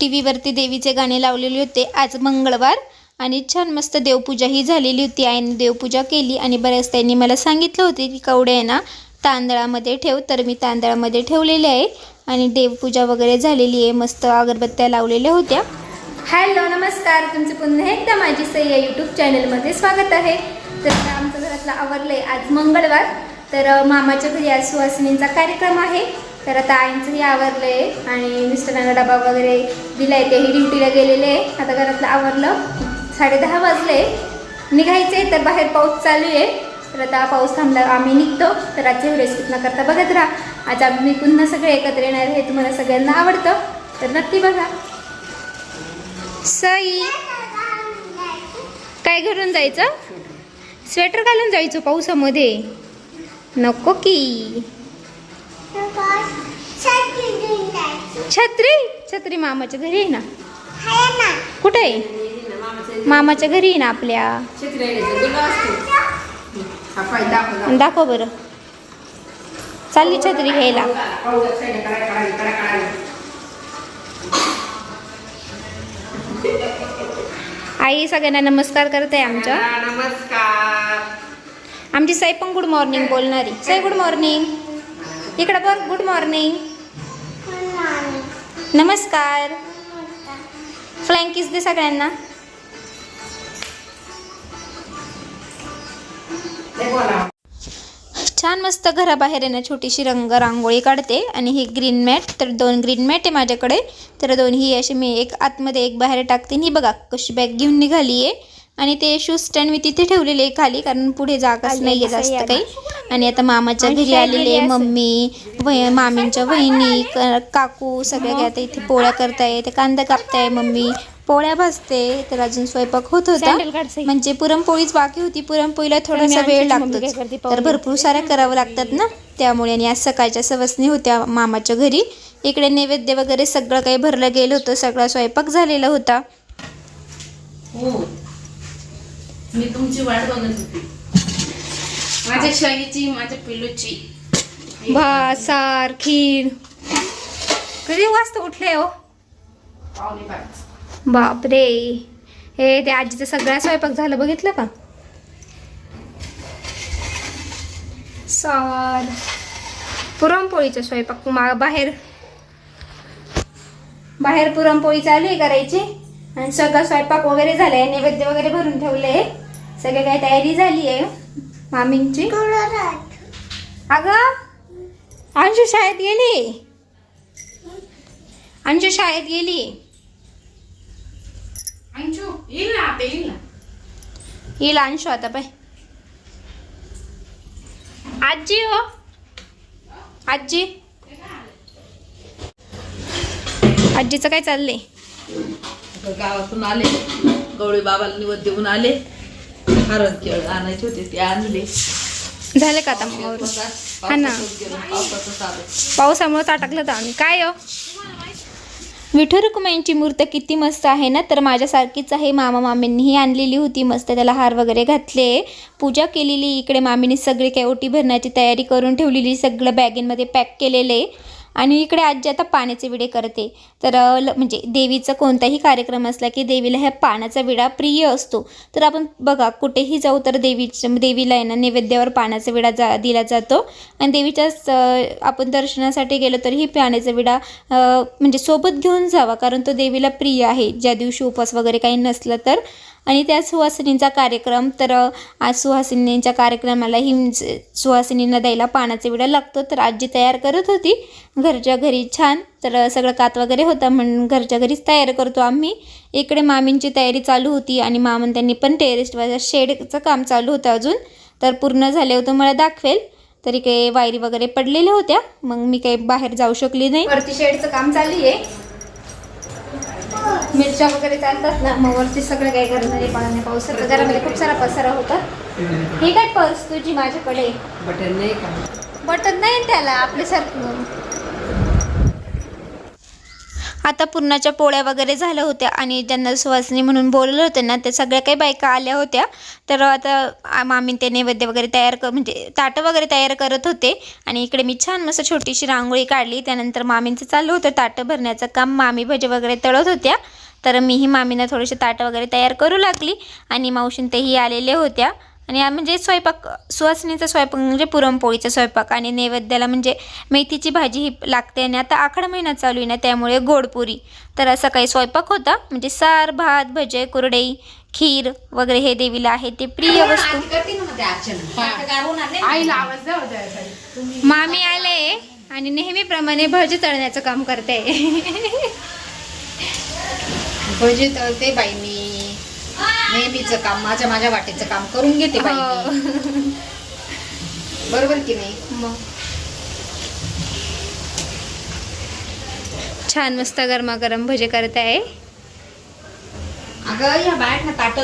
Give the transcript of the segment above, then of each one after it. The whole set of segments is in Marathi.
टी व्हीवरती देवीचे गाणे लावलेले होते. आज मंगळवार आणि छान मस्त देवपूजाही झालेली होती. आईने देवपूजा केली आणि बऱ्याच त्यांनी मला सांगितलं होते की कवडे आहे ना तांदळामध्ये ठेव. तर मी तांदळामध्ये ठेवलेले आहे आणि देवपूजा वगैरे झालेली आहे. मस्त अगरबत्त्या लावलेल्या होत्या. हॅलो नमस्कार. तुमचं पुन्हा एकदा माझी सई या यूट्यूब चॅनलमध्ये स्वागत आहे. तर आमचं घरातलं आवरलं आहे आज मंगळवार. तर मामाच्या घरी आज सुहासिनींचा कार्यक्रम आहे. तर आता आईंचंही आवरलं आहे आणि मिस्टरांना डबा वगैरे दिला आहे तेही ड्युटीला गेलेले. आहे आता घरातलं आवरलं. साडेदहा वाजले. निघायचं आहे तर बाहेर पाऊस चालू आहे तर आता पाऊस थांबला आम्ही निघतो. तर आजचे रेसिपी न करता बघत राहा. आज आम्ही पुन्हा सगळे एकत्र येणार हे तुम्हाला सगळ्यांना आवडतं. तर नक्की बघा. सई काय घरून जायचं? स्वेटर घालून जायचो पावसामध्ये. नको की. छत्री? छत्री मामाच्या घरी आहे ना? कुठे आहे? मामाच्या घरी आहे ना आपल्या. दाखव बरं. चालली छत्री घ्यायला. आई सगळ्यांना नमस्कार करते आमच्या नमस्कार. आमची साई पण गुड मॉर्निंग बोलणारी. साई गुड मॉर्निंग इकडं बघ गुड मॉर्निंग नमस्कार. फ्लँक किस दे सगळ्यांना. छान मस्त घराबाहेर आहे ना छोटीशी रंग रांगोळी काढते आणि ही ग्रीन मॅट तर दोन ग्रीन मॅट आहे माझ्याकडे. तर दोन ही अशी मी एक आतमध्ये एक बाहेर टाकते आणि ही बघा कशी बॅग घेऊन निघाली आहे आणि ते शूज स्टँड मी तिथे ठेवलेले आहे खाली कारण पुढे जागाच नाही आहे जास्त काही. आणि आता मामाच्या घरी आलेले मम्मी वह मामींच्या वहिनी काकू सगळ्या काही आता इथे पोळ्या करताय ते कांदा कापताय मम्मी. पोळ्या भाजते तर अजून स्वयंपाक होत होता. म्हणजे पुरणपोळीच बाकी होती पुरणपोळीला थोडासा वेळ लागतो तर भरपूर साऱ्या करावं लागतात ना. त्यामुळे आणि आज सकाळच्या सवसनी होत्या मामाच्या घरी. इकडे नैवेद्य वगैरे सगळं काही भरलं गेलं होतं सगळा स्वयंपाक झालेला होता. हो. मी तुमची वाट बघत होती. माझ्या शाईची माझ्या पिलूची. भात सार खीर. कधी वाजता उठले हो? पावणे पाच. बापरे. हे ते आजीचा सगळा स्वयंपाक झालं बघितलं का? सार. पुरणपोळीचा स्वयंपाक मा बाहेर. बाहेर पुरणपोळी चालू आहे करायची. आणि सगळा स्वयंपाक वगैरे झालाय नैवेद्य वगैरे भरून ठेवले सगळे काही तयारी झाली आहे मामींची. अगं अंशू शाळेत गेली. अंशू शाळेत गेली. अंशू येईल ना आता येईल ना. येईल अंशू आता पाय. आजी हो. आजी. आजीचं काय चाललंय? गावातून आले. गवळी बाबाला निवड देऊन आले. हरण केळ आणायचे होते ते आणले. झालं का आता मग? हा ना. पावसामुळे टाकलं तर आम्ही. काय हो? विठू रुक्माईंची मूर्त किती मस्त आहे ना? तर माझ्यासारखीच आहे. मामा मामींनीही आणलेली होती मस्त. त्याला हार वगैरे घातले. पूजा केलेली. इकडे मामीने सगळी काही ओटी भरण्याची तयारी करून ठेवलेली. सगळं बॅगेंमध्ये पॅक केलेले. आणि इकडे आजी आता पाण्याचे विडे करते. तर ल- म्हणजे देवीचा कोणताही कार्यक्रम असला की देवीला ह्या पाण्याचा विडा प्रिय असतो. तर आपण बघा कुठेही जाऊ तर देवीच्या देवीला आहे ना नैवेद्यावर पाण्याचा विडा जा दिला जातो. आणि देवीच्याच आपण दर्शनासाठी गेलो तरीही पाण्याचा विडा म्हणजे सोबत घेऊन जावा. कारण तो देवीला प्रिय आहे. ज्या दिवशी उपवास वगैरे काही नसलं तर आणि त्या सुहासिनींचा कार्यक्रम तर आज सुहासिनींच्या कार्यक्रमाला ही सुहासिनींना द्यायला पाण्याचा विडा लागतो तर आजी तयार करत होती. घरच्या घरी छान तर सगळं कात वगैरे होता म्हणून घरच्या घरीच तयार करतो आम्ही. इकडे मामींची तयारी चालू होती आणि मामन त्यांनी पण टेरेस्टवर शेडचं काम चालू होतं अजून. तर पूर्ण झाले होतं मला दाखवेल. तरी काही वायरी वगैरे पडलेल्या होत्या मग मी काही बाहेर जाऊ शकली नाही. शेडचं काम चालू आहे. मिरच्या वगैरे चालतात ना मग वरती सगळं काही करणारे पाण्याने पावसात घरामध्ये खूप सारा पसारा होता. ही काय पर्स तुझी माझ्याकडे? बटन नाही का? बटन नाही त्याला आपल्यासारखं. आता पुरणाच्या पोळ्या वगैरे झाल्या होत्या आणि ज्यांना सुवासिनी म्हणून बोलवलं होतं ना त्या सगळ्या काही बायका आल्या होत्या. तर आता मामी ते नैवेद्य वगैरे तयार कर म्हणजे ताटं वगैरे तयार करत होते. आणि इकडे मी छान मस्त छोटीशी रांगोळी काढली. त्यानंतर मामींचं चाललं होतं ताटं भरण्याचं काम. मामी भजे वगैरे तळत होत्या. तर मीही मामीनं थोडेसे ताटं वगैरे तयार करू लागली आणि मावशीन तेही आलेल्या होत्या. आणि म्हणजे स्वयंपाक सुवासिनीचा स्वयंपाक म्हणजे पुरणपोळीचा स्वयंपाक आणि नैवेद्याला म्हणजे मेथीची भाजी ही लागते आणि आता आखाड महिना चालू आहे ना त्यामुळे गोडपुरी तर असा काही स्वयंपाक होता. म्हणजे सार भात भजे कुरडई खीर वगैरे हे देवीला आहे ते प्रिय वस्तू. मामी आले आणि नेहमीप्रमाणे भजी तळण्याचं काम करते. भजी तळते बाई मी नेहमीचं काम माझ्या माझ्या वाटेचं काम करून घेते बाई हो. मी. बरोबर की नाही? मग. छान मस्त गरमागरम भजे करत आहे. अगं या बाहेर ताट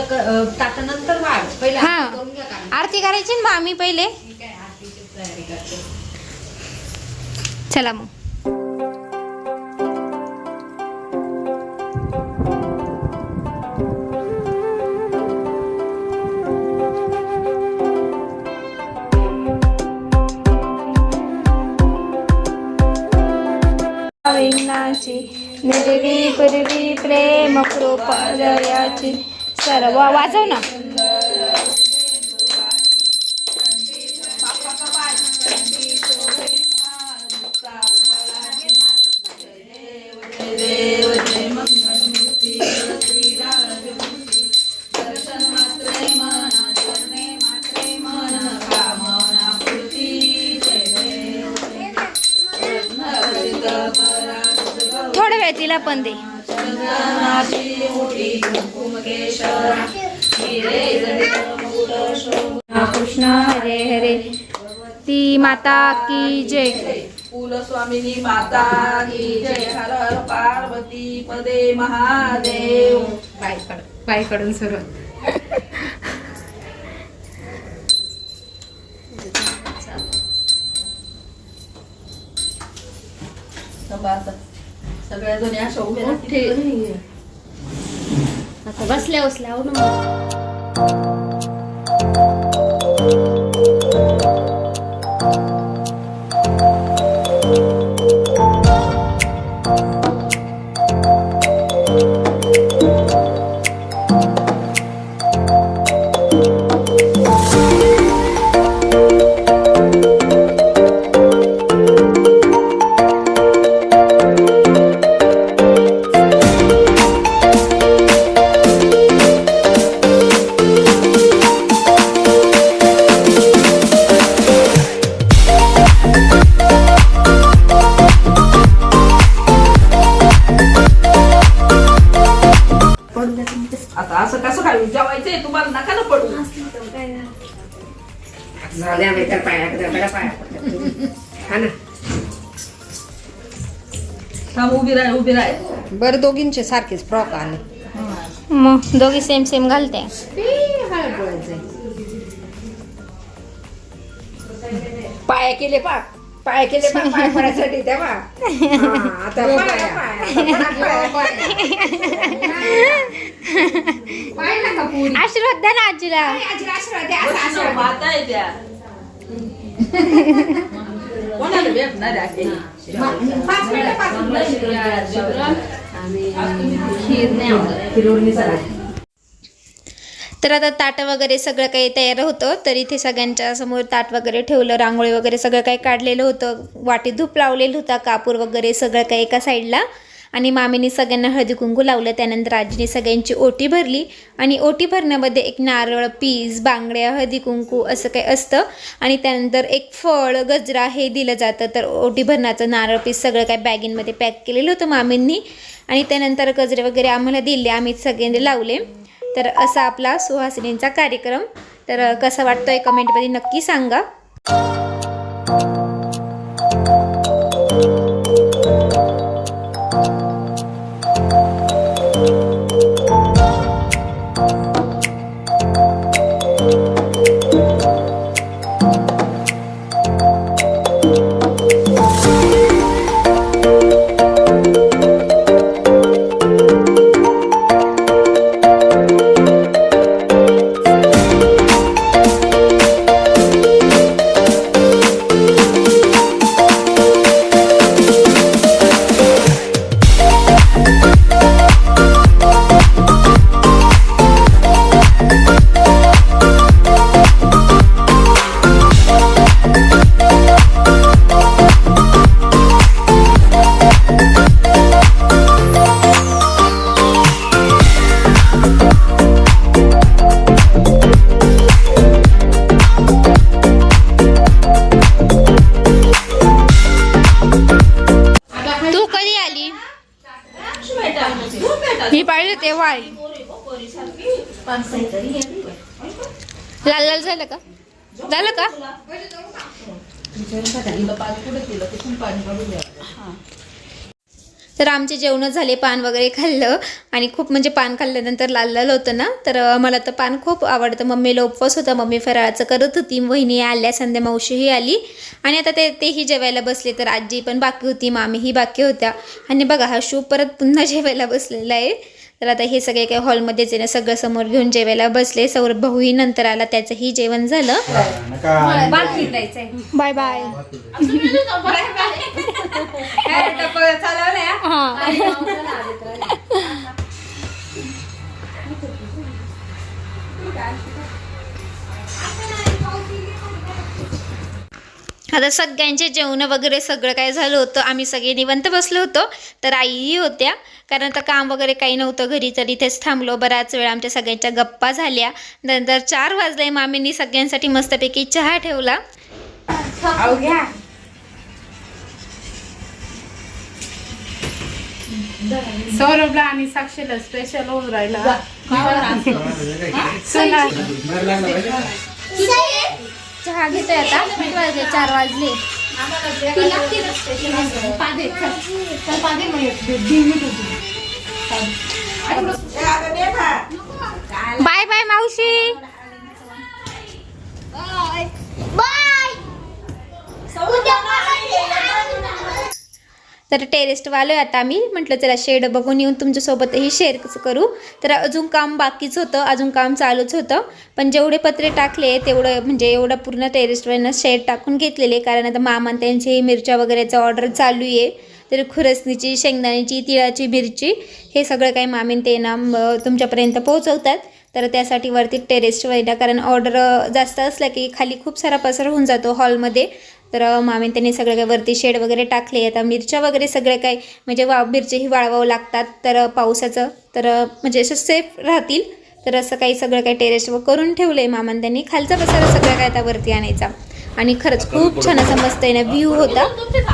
ताट नंतर वाढ. पहिले हा. आरती करून घ्या कारण आरती करायची ना मामी पहिले. मी काय आरतीची तयारी करते. चला मग. विघ्नाची निर्वी पूर्वी प्रेम कृपा दयाची सर्व वाजव ना. कृष्ण हरे हरे. ती माता की जय. कुलस्वामिनी माता की जय. हर हर पार्वती पदे महादेव. बाईकडं बाईकडून सुरू. थांबा आता. सगळ्या जणी अशा उभ्या बसल्या बसल्या. हो ना. आता झाल्या तर पाया दगडा पाया. हा ना थांब उभी राह उभी राह बरं दोघींचे सारखेच फ्रॉक आले मग दोघी सेम सेम घालते पाया केले पा पाया केले पा पाय पडायसाठी तेव्हा आता पाया, पाया, पाया, पाया. पाय नका पुरी. आशीर्वाद द्या ना आजीला आजीला आशीर्वाद द्या, आशीर्वाद द्या. माता आहे त्या कोणाला भेटणार आहे पाच मिनिटं, पाच मिनिटं. तर आता ताटं वगैरे सगळं काही तयार होतं तर इथे सगळ्यांच्या समोर ताट वगैरे ठेवलं रांगोळी वगैरे सगळं काही काढलेलं होतं वाटी धूप लावलेलं होता कापूर वगैरे सगळं काही एका साईडला आणि मामीने सगळ्यांना हळदी कुंकू लावलं. त्यानंतर आजीने सगळ्यांची ओटी भरली आणि ओटी भरण्यामध्ये एक नारळ पीस बांगड्या हळदी कुंकू असं काही असतं. आणि त्यानंतर एक फळ गजरा हे दिलं जातं. तर ओटी भरण्याचं नारळ पीस सगळं काही बॅगिंमध्ये पॅक केलेलं होतं मामींनी. आणि त्यानंतर गजरे वगैरे आम्हाला दिले. आम्ही सगळ्यांनी लावले. तर असा आपला सुहासिनींचा कार्यक्रम. तर कसा वाटतोय कमेंटमध्ये नक्की सांगा. पाहिजे लाल लाल झालं का? झालं का? तर आमचे जेवण झाले पान वगैरे खाल्लं आणि खूप म्हणजे पान खाल्ल्यानंतर लाल लाल होतं ना? तर मला तर पान खूप आवडतं. मम्मीला उपवास होता. मम्मी फराळाचं करत होती. वहिनी आल्या संध्या मावशीही आली. आणि आता ते तेही जेवायला बसले. तर आजी पण बाकी होती. मामीही बाकी होत्या. आणि बघा हा शू परत पुन्हा जेवायला बसलेला आहे. तर आता हे सगळे काही हॉलमध्येच आहे ना सगळं समोर घेऊन जेवायला बसले. सौरभ भाऊही नंतर आला त्याचंही जेवण झालं. Bye bye. आता सगळ्यांचे जेवण वगैरे सगळं काय झालं होतं आम्ही सगळे निवंत बसलो होतो. तर आईही होत्या कारण आता काम वगैरे काही नव्हतं घरी तर इथेच थांबलो. बराच वेळ आमच्या सगळ्यांच्या गप्पा झाल्या. नंतर चार वाजले मामींनी सगळ्यांसाठी मस्तपैकी चहा ठेवला. सौरभला आणि साक्षीला स्पेशल होऊन राहिला. चला. चहा घेतोय आता. किती वाजले? चार वाजले. बाय बाय मावशी. तर टेरेस्ट आहे आता आम्ही. म्हटलं चला शेड बघून येऊन तुमच्यासोबतही शेअर करू. तर अजून काम बाकीच होतं अजून काम चालूच होतं. पण जेवढे पत्रे टाकले तेवढं म्हणजे एवढं पूर्ण टेरेस्टवरनं शेड टाकून घेतलेले. कारण आता मामान त्यांची मिरच्या वगैरेचा ऑर्डर चालू आहे. तर खुरसणीची शेंगदाण्याची तिळाची मिरची हे सगळं काही मामीन ते ना तुमच्यापर्यंत पोहोचवतात. तर त्यासाठी वरती टेरेस्ट व्हायला कारण ऑर्डर जास्त असला की खाली खूप सारा पसर होऊन जातो हॉलमध्ये तर मामीन त्यांनी सगळं काही वरती शेड वगैरे टाकले आता मिरच्या वगैरे सगळे काही म्हणजे वा मिरच्याही वाळवावं लागतात. तर पावसाचं तर म्हणजे असं सेफ राहतील. तर असं काही सगळं काही टेरेसवर करून ठेवलं आहे मामान त्यांनी. खालचा पसारा सगळं काय आता वरती आणायचा. आणि खरंच खूप छान असा मस्त आहे ना व्ह्यू होता.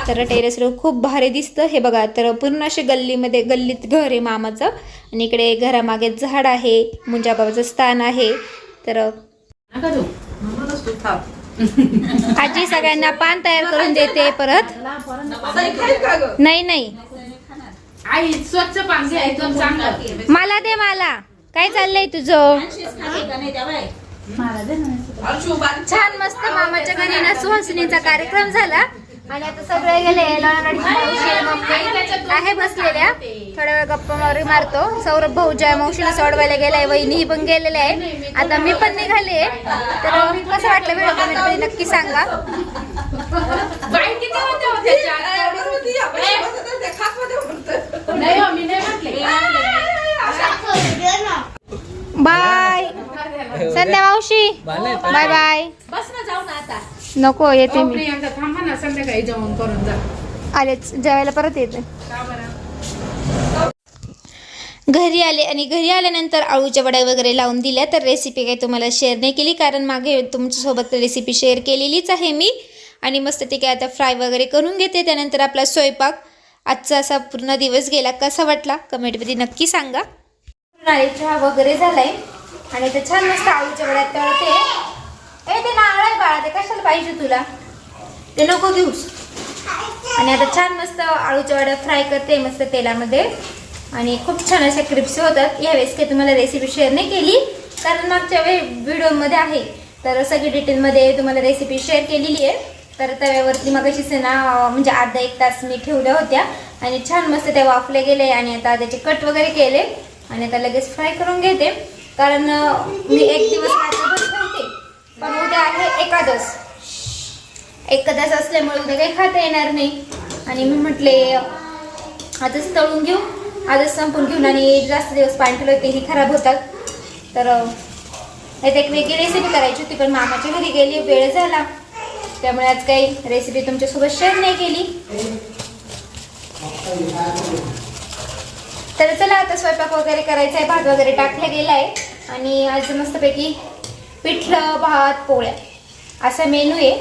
तर टेरेसवर खूप भारी दिसतं. हे बघा तर पूर्ण असे गल्लीमध्ये गल्लीत घर आहे मामाचं. आणि इकडे घरामागे झाड आहे मुंजा बाबाचं स्थान आहे. तर आजी सगळ्यांना पान तयार करून देते परत. नाही नाही. आई स्वच्छ एकदम चांगलं. मला दे मला. काय चाललंय तुझं? छान मस्त मामाच्या घरी ना सुहासिनीचा कार्यक्रम झाला. आणि आता सगळे गेले आहे बसलेल्या. थोड्या वेळ गप्पा मारी मारतो. सौरभ भाऊच्या मावशीला सोडवायला गेलाय वहिनी पण गेलेले आहे. आता मी पण निघाले तर कसं वाटलं व्हिडिओ कमेंटमध्ये नक्की सांगा. बाई किती होते त्याच्या? नाही मी नाही म्हटले. बाय. संध्या मावशी. Bye bye. बस ना जाऊ ना आता. नको येते मी. प्रियांका थांबा ना संध्याकाळी जेवण करून जा. आलेच जेवायला परत येते. का बरं? घरी आले आणि घरी आल्यानंतर आळूच्या वड्या वगैरे लावून दिल्या तर रेसिपी काही तुम्हाला शेअर नाही केली कारण मागे तुमच्यासोबत रेसिपी शेअर केलेलीच आहे मी. आणि मस्त ते काय आता फ्राय वगैरे करून घेते त्यानंतर आपला स्वयंपाक. आजचा असा पूर्ण दिवस गेला कसा वाटला? कमेंटमध्ये नक्की सांगा. चहा वगैरे झालाय. आणि ते छान मस्त आळूच्या वड्यात तळते. ए ते नारळ आहे बाळा ते कशाला पाहिजे तुला? ते नको घेऊस. आणि आता छान मस्त आळूच्या वड्या फ्राय करते मस्त तेलामध्ये. आणि खूप छान अशा क्रिप्स होतात. यावेळेस काही तुम्हाला रेसिपी शेअर नाही केली कारण मागच्या वेळी व्हिडिओमध्ये आहे. तर सगळी डिटेलमध्ये तुम्हाला रेसिपी शेअर केलेली आहे. तर तव्यावरती मग अशीच ना म्हणजे अर्धा एक तास मी ठेवल्या होत्या. आणि छान मस्त त्या वाफले गेले आणि आता त्याचे कट वगैरे केले. आणि आता लगेच फ्राय करून घेते. कारण मी एक दिवस पण उद्या आहे एकादस. एकादस असल्यामुळे उद्या काही खाता येणार नाही. आणि मी म्हटले आजच तळून घेऊ. आजच संपून घेऊन आणि जास्त दिवस पाणी ठेवलं तेही खराब होतात. तर यात एक वेगळी रेसिपी करायची होती पण मामाच्या घरी गेली वेळ झाला. त्यामुळे आज काही रेसिपी तुमच्यासोबत शेअर नाही केली. तर चला आता स्वयंपाक वगैरे करायचा आहे भात वगैरे टाकला गेला आहे आणि आज मस्तपैकी पिठलं भात पोळ्या. असा मेनू आहे.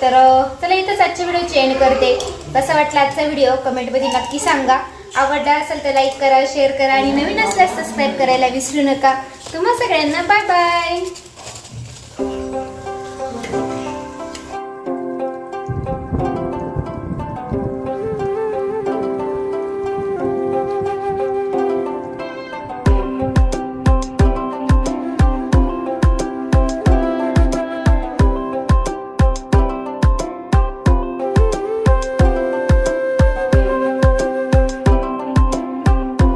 तर चला इथंच आजच्या व्हिडिओ चेंज करते. कसा वाटला आजचा व्हिडिओ? कमेंटमध्ये नक्की सांगा. आवडला असेल तर लाईक करा शेअर करा आणि नवीन असल्यास सबस्क्राईब करायला विसरू नका. तुम्हा सगळ्यांना बाय बाय